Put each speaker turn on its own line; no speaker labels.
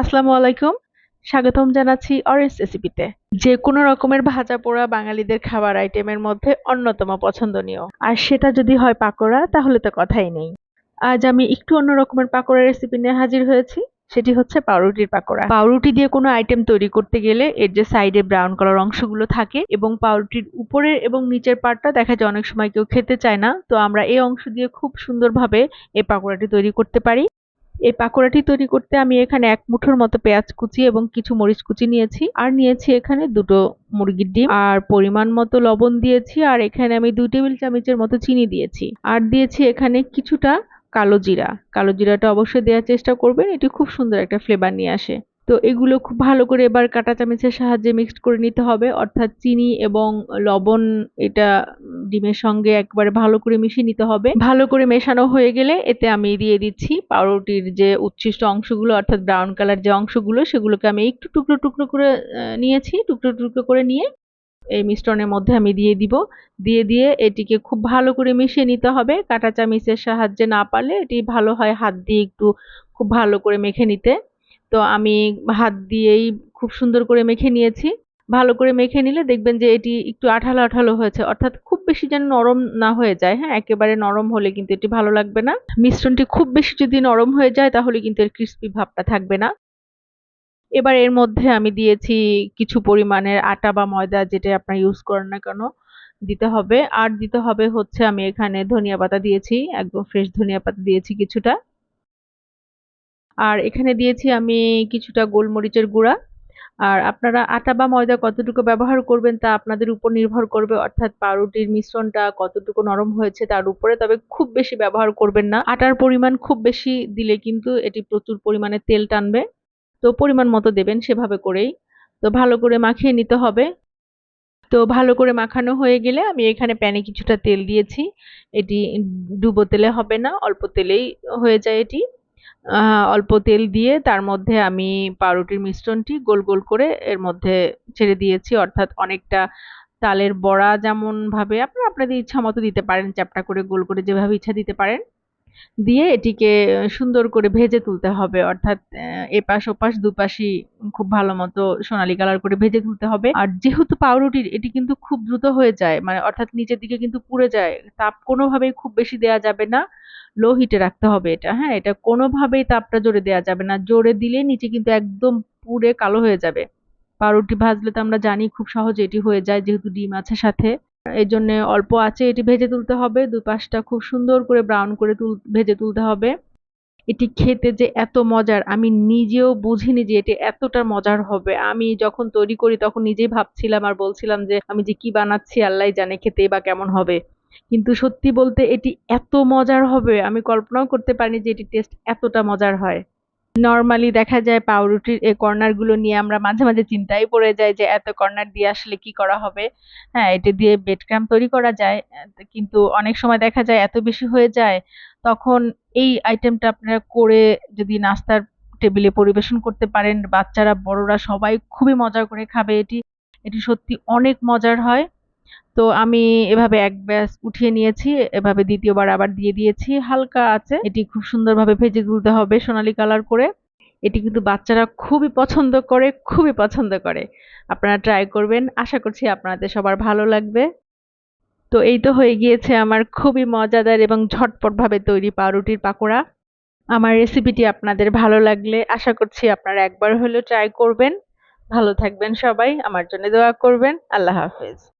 আসসালামু আলাইকুম। স্বাগতম জানাচ্ছি অরেঞ্জ রেসিপিতে যে কোনো রকমের ভাজা পোড়া বাঙালিদের খাবার আইটেমের মধ্যে অন্যতম পছন্দনীয়। আর সেটা যদি হয় পাকোড়া, তাহলে তো কথাই নেই। আজ আমি একটু অন্য রকমের পাকোড়া রেসিপি নিয়ে হাজির হয়েছি। সেটি হচ্ছে পাউরুটির পাকোড়া। পাউরুটি দিয়ে কোনো আইটেম তৈরি করতে গেলে এর যে সাইডে ব্রাউন কালার অংশগুলো থাকে এবং পাউরুটির উপরের এবং নিচের পার্টটা দেখা যায় অনেক সময় কেউ খেতে চায় না। তো আমরা এই অংশ দিয়ে খুব সুন্দরভাবে এই পাকোড়াটি তৈরি করতে পারি। এই পাকোড়াটি তৈরি করতে আমি এখানে এক মুঠোর মতো পেঁয়াজ কুচি এবং কিছু মরিচ কুচি নিয়েছি। আর নিয়েছি এখানে দুটো মুরগির ডিম আর পরিমাণ মতো লবণ দিয়েছি আর এখানে আমি দুই টেবিল চামচের মতো চিনি দিয়েছি। আর দিয়েছি এখানে কিছুটা কালো জিরা। কালো জিরাটা অবশ্যই দেওয়ার চেষ্টা করবেন, এটি খুব সুন্দর একটা ফ্লেভার নিয়ে আসে। তো এগুলো খুব ভালো করে এবার কাঁটা চামচের সাহায্যে মিক্সড করে নিতে হবে। অর্থাৎ চিনি এবং লবণ এটা ডিমের সঙ্গে একবারে ভালো করে মিশিয়ে নিতে হবে। ভালো করে মেশানো হয়ে গেলে এতে আমি দিয়ে দিচ্ছি পাউরুটির যে উচ্ছিষ্ট অংশগুলো, অর্থাৎ ব্রাউন কালার যে অংশগুলো, সেগুলোকে আমি একটু টুকরো টুকরো করে নিয়েছি। টুকরো টুকরো করে নিয়ে এই মিশ্রণের মধ্যে আমি দিয়ে দিব। দিয়ে দিয়ে এটিকে খুব ভালো করে মিশিয়ে নিতে হবে। কাঁটা চামিচের সাহায্যে না পারলে এটি ভালো হয় হাত দিয়ে একটু খুব ভালো করে মেখে নিতে। তো আমি হাত দিয়েই খুব সুন্দর করে মেখে নিয়েছি। ভালো করে মেখে নিলে দেখবেন যে এটি একটু আঠালো আঠালো হয়েছে। অর্থাৎ খুব বেশি যেন নরম না হয়ে যায় হ্যাঁ? একেবারে নরম হলে কিন্তু এটি ভালো লাগবে না। মিশ্রণটি খুব বেশি যদি নরম হয়ে যায় তাহলে কিন্তু এর ক্রিস্পি ভাবটা থাকবে না। এবার এর মধ্যে আমি দিয়েছি কিছু পরিমাণের আটা বা ময়দা যেটা আপনার ইউজ করেন না কেন, দিতে হবে। আর দিতে হবে হচ্ছে আমি এখানে ধনিয়া পাতা দিয়েছি, একদম ফ্রেশ ধনিয়া পাতা দিয়েছি কিছুটা। আর এখানে দিয়েছি আমি কিছুটা গোলমরিচের গুঁড়া। আর আপনারা আটা বা ময়দা কতটুকু ব্যবহার করবেন তা আপনাদের উপর নির্ভর করবে, অর্থাৎ পাউরুটির মিশ্রণটা কতটুকু নরম হয়েছে তার উপরে, তবে খুব বেশি ব্যবহার করবেন না। আটার পরিমাণ খুব বেশি দিলে কিন্তু এটি প্রচুর পরিমাণে তেল টানবে। তো পরিমাণ মতো দেবেন সেভাবে করেই। তো ভালো করে মাখিয়ে নিতে হবে। তো ভালো করে মাখানো হয়ে গেলে আমি এখানে প্যানে কিছুটা তেল দিয়েছি। এটি ডুবো তেলে হবে না, অল্প তেলেই হয়ে যায় এটি। অল্প তেল দিয়ে তার মধ্যে আমি পাউরুটির মিশ্রণটি গোল গোল করে এর মধ্যে ছেড়ে দিয়েছি। অর্থাৎ অনেকটা তালের বড়া যেমন ভাবে আপনারা আপনাদের ইচ্ছা মতো দিতে পারেন, চ্যাপটা করে গোল করে যেভাবে ইচ্ছা দিতে পারেন। দিয়ে এটিকে সুন্দর করে ভেজে তুলতে হবে। অর্থাৎ এপাশ ওপাশ দুপাশই খুব ভালো মতো সোনালি কালার করে ভেজে তুলতে হবে। আর যেহেতু পাউরুটির, এটি কিন্তু খুব দ্রুত হয়ে যায় মানে অর্থাৎ নিচের দিকে কিন্তু পুড়ে যায়, তাপ কোনোভাবেই খুব বেশি দেওয়া যাবে না। লো হিটে রাখতে হবে এটা হ্যাঁ? এটা কোনোভাবেই তাপটা জোরে দেওয়া যাবে না। জোরে দিলে নিচে কিন্তু একদম পুড়ে কালো হয়ে যাবে। পাউরুটি ভাজলে তো আমরা জানি খুব সহজে এটি হয়ে যায় যেহেতু ডিম আছে সাথে। এই জন্য অল্প আছে এটি ভেজে তুলতে হবে। দুই পাশটা খুব সুন্দর করে ব্রাউন করে তুল, ভেজে তুলতে হবে। এটি খেতে যে এত মজার, আমি নিজেও বুঝিনি যে এটি এতটা মজার হবে। আমি যখন তৈরি করি তখন নিজেই ভাবছিলাম আর বলছিলাম যে আমি যে কি বানাচ্ছি আল্লাহ জানে খেতে বা কেমন হবে। কিন্তু সত্যি বলতে এটি এত মজার হবে, আমি কল্পনাও করতে পারিনি যে এটি টেস্ট এতটা মজার হয়। নর্মালি দেখা যায় পাউরুটির এই কর্নারগুলো নিয়ে আমরা মাঝে মাঝে চিন্তায় পড়ে যাই যে এত কর্নার দিয়ে আসলে কি করা হবে। হ্যাঁ এটা দিয়ে বেড ক্রাম তৈরি করা যায় কিন্তু অনেক সময় দেখা যায় এত বেশি হয়ে যায়, তখন এই আইটেমটা আপনারা করে যদি নাস্তার টেবিলে পরিবেশন করতে পারেন, বাচ্চারা, বড়রা সবাই খুবই মজা করে খাবে এটি। এটি সত্যি অনেক মজার হয়। তো আমি এভাবে এক ব্যাস উঠিয়ে নিয়েছি, এভাবে দ্বিতীয়বার আবার দিয়ে দিয়েছি। হালকা আছে, এটি খুব সুন্দরভাবে ভেজে তুলতে হবে সোনালি কালার করে। এটি কিন্তু বাচ্চারা খুবই পছন্দ করে, খুবই পছন্দ করে। আপনারা ট্রাই করবেন, আশা করছি আপনাদের সবার ভালো লাগবে। তো এই তো হয়ে গিয়েছে আমার খুবই মজাদার এবং ঝটপটভাবে তৈরি পাউরুটির পাকোড়া। আমার রেসিপিটি আপনাদের ভালো লাগলে আশা করছি আপনারা একবার হলেও ট্রাই করবেন। ভালো থাকবেন সবাই, আমার জন্য দোয়া করবেন। আল্লাহ হাফেজ।